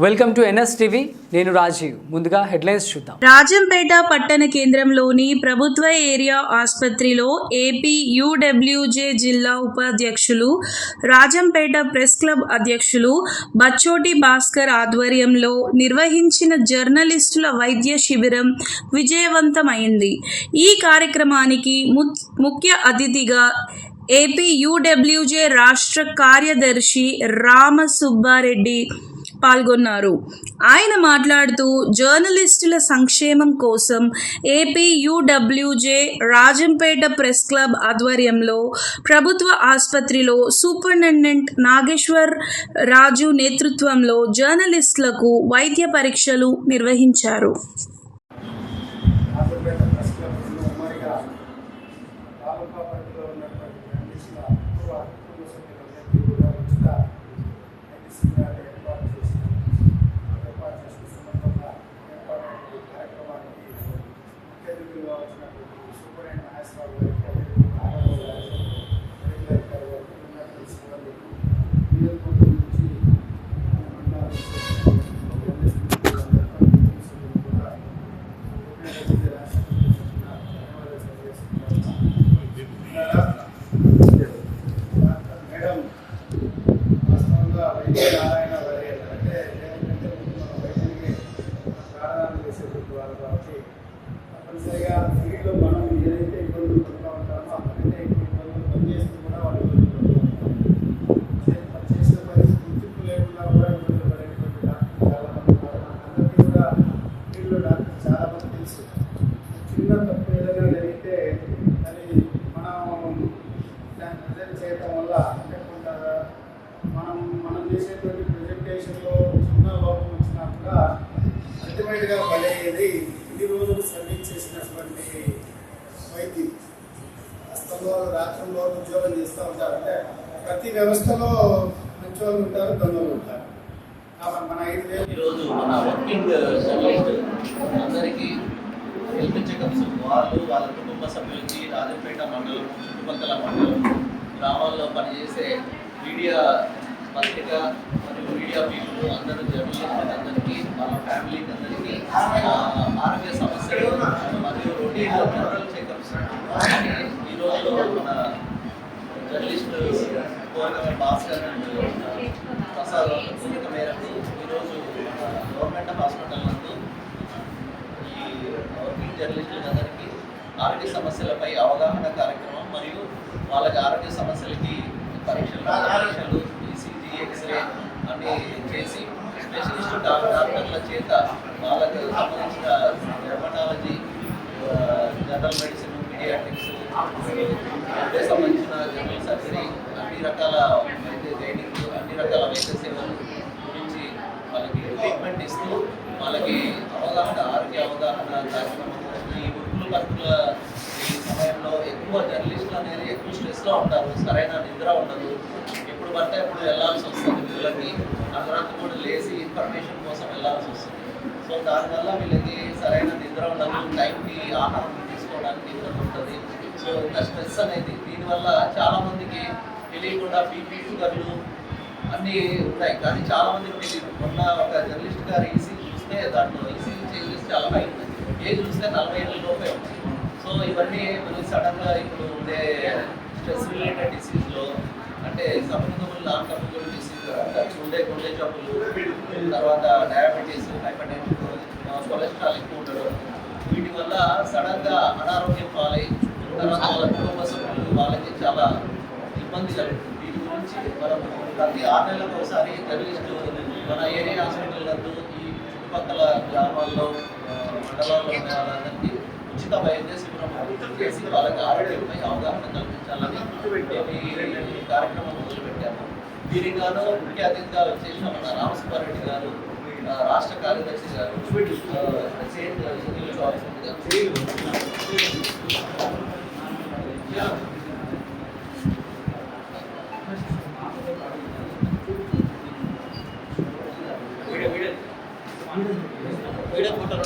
Welcome to NS TV. నేను రాజీవ్. ముందుగా headlines చూద్దాం. రాజంపేట పట్టణ కేంద్రంలోని ప్రభుత్వ ఏరియా ఆసుపత్రిలో ఏపీ యూడబ్ల్యూజే జిల్లా ఉపాధ్యక్షులు రాజంపేట ప్రెస్ క్లబ్ అధ్యక్షులు బచ్చోటి భాస్కర్ ఆధ్వర్యంలో నిర్వహించిన జర్నలిస్టుల వైద్య శిబిరం విజయవంతమైంది. ఈ కార్యక్రమానికి ము- ముఖ్య అతిథిగా ఏపీ యూడబ్ల్యూజే రాష్ట్ర కార్యదర్శి రామ సుబ్బారెడ్డి పాల్గొన్నారు. ఆయన మాట్లాడుతూ జర్నలిస్టుల సంక్షేమం కోసం AP UWJ Rajampet press club ఆధ్వర్యంలో ప్రభుత్వ ఆసుపత్రిలో సూపరింటెండెంట్ నాగేశ్వర్ రాజు నేతృత్వంలో జర్నలిస్టులకు వైద్య పరీక్షలు నిర్వహించారు. ఉమ్మడిగా తాలూకా పరిధిలో ఉన్నటువంటి జర్నలిస్టుల కుటుంబ సభ్యులు Yeah. చేసినటువంటి చేసేటువంటి ప్రజెంటేషన్లో చిన్న లోపం వచ్చినా కూడా అల్టిమేట్గా బలయ్యేది ఇన్ని రోజులు సర్వీస్ చేసినటువంటి వైద్యులు. అస్తంలో రాత్రంలో ఉద్యోగం చేస్తూ ఉంటారు. అంటే ప్రతి వ్యవస్థలో మంచి వాళ్ళు ఉంటారు దొంగలు ఉంటారు. కాబట్టి మన ఐదు వేలు ఈరోజు మన వర్కింగ్ జర్నలిస్ట్ అందరికీ హెల్త్ చెకప్స్. వాళ్ళు వాళ్ళ కుటుంబ సభ్యులకి రాజంపేట మండలం చుట్టుపక్కల మండలం గ్రామాల్లో పనిచేసే మీడియా పత్రిక మరియు మీడియా పీపుల్ అందరూ జర్నలిస్ట్ అందరికీ వాళ్ళ ఫ్యామిలీకి అందరికీ ఆరోగ్య సమస్యలు మరియు రొటీన్ జనరల్ చెకప్స్ ఈరోజు మన journalist government Bhaskar and Prasad కోరిక మేరకు ఈరోజు గవర్నమెంట్ హాస్పిటల్ నందు ఈ వర్కింగ్ జర్నలిస్టులందరికీ ఆరోగ్య సమస్యలపై అవగాహన కార్యక్రమం మరియు వాళ్ళకి ఆరోగ్య సమస్యలకి పరీక్షలు పరీక్షలు ఈసీజీ ఎక్స్రే అన్ని చేసి స్పెషలిస్ట్ డాక్టర్ల చేత వాళ్ళకి సంబంధించిన డెర్మటాలజీ జనరల్ మెడిసిన్ పీడియాట్రిక్స్ సంబంధించిన జనరల్ సర్జరీ అన్ని రకాల వైద్య ట్రైనింగ్ అన్ని రకాల వైద్య సేవలు గురించి వాళ్ళకి ట్రీట్మెంట్ ఇస్తూ వాళ్ళకి అవగాహన ఆరోగ్య అవగాహన కార్యక్రమం ఈ వృత్తులు పత్రుల ఈ సమయంలో ఎక్కువ జర్నలిస్టులు అనేది ఎక్కువ స్ట్రెస్లో ఉంటారు సరైన నిద్ర ఉండదు ఎప్పుడు పడితే అప్పుడు వెళ్ళాల్సి వస్తుంది వీళ్ళకి. అర్ధరాత్రి కూడా లేచి ఇన్ఫర్మేషన్ కోసం వెళ్ళాల్సి వస్తుంది. సో దానివల్ల వీళ్ళకి సరైన నిద్ర ఉండదు టైంకి ఆహారం తీసుకోవడానికి ఇబ్బంది ఉంటుంది సో ఇంత స్ట్రెస్ అనేది దీనివల్ల చాలామందికి తెలియకుండా బీపీ షుగర్లు అన్నీ ఉంటాయి. కానీ చాలామందికి తెలియదు. మొన్న ఒక జర్నలిస్ట్ గారు ఈసీ చూస్తే దాంట్లో ఈసీ చేంజెస్ చాలా హై ఏది ఏజ్ చూస్తే నలభై ఏళ్ళ లోపే సో ఇవన్నీ మనకి సడన్గా ఇప్పుడు ఉండే స్ట్రెస్ రిలేటెడ్ డిసీజ్లో అంటే కమ్యూనికబుల్ నాన్ చూడే డిసీజ్ గుండె జబ్బులు తర్వాత డయాబెటీస్ హైపర్ టెన్షన్ కొలెస్ట్రాల్ ఎక్కువ ఉండడం. వీటి వల్ల సడన్గా అనారోగ్యం పాలై తర్వాత వాళ్ళ కుటుంబ సభ్యులు వాళ్ళకి చాలా ఇబ్బంది కలుగుతుంది. వీటి గురించి మనం ప్రతి ఆరు నెలలకు ఒకసారి జర్నలిస్ట్ మన ఏరియా హాస్పిటల్ నందు ఈ చుట్టుపక్కల గ్రామాల్లో మండలాల్లో ఉన్న వాళ్ళందరికీ ఉచిత వైద్య శిబిరం చేసి వాళ్ళకి ఆరోగ్యంపై అవగాహన కల్పించాలని మేము ఈ కార్యక్రమం మొదలుపెట్టాము దీనికి గాను ముఖ్య అతిథిగా వచ్చేసిన మన రామసుబ్బారెడ్డి గారు రాష్ట్ర కార్యదర్శి గారు వీడియో ఫోటో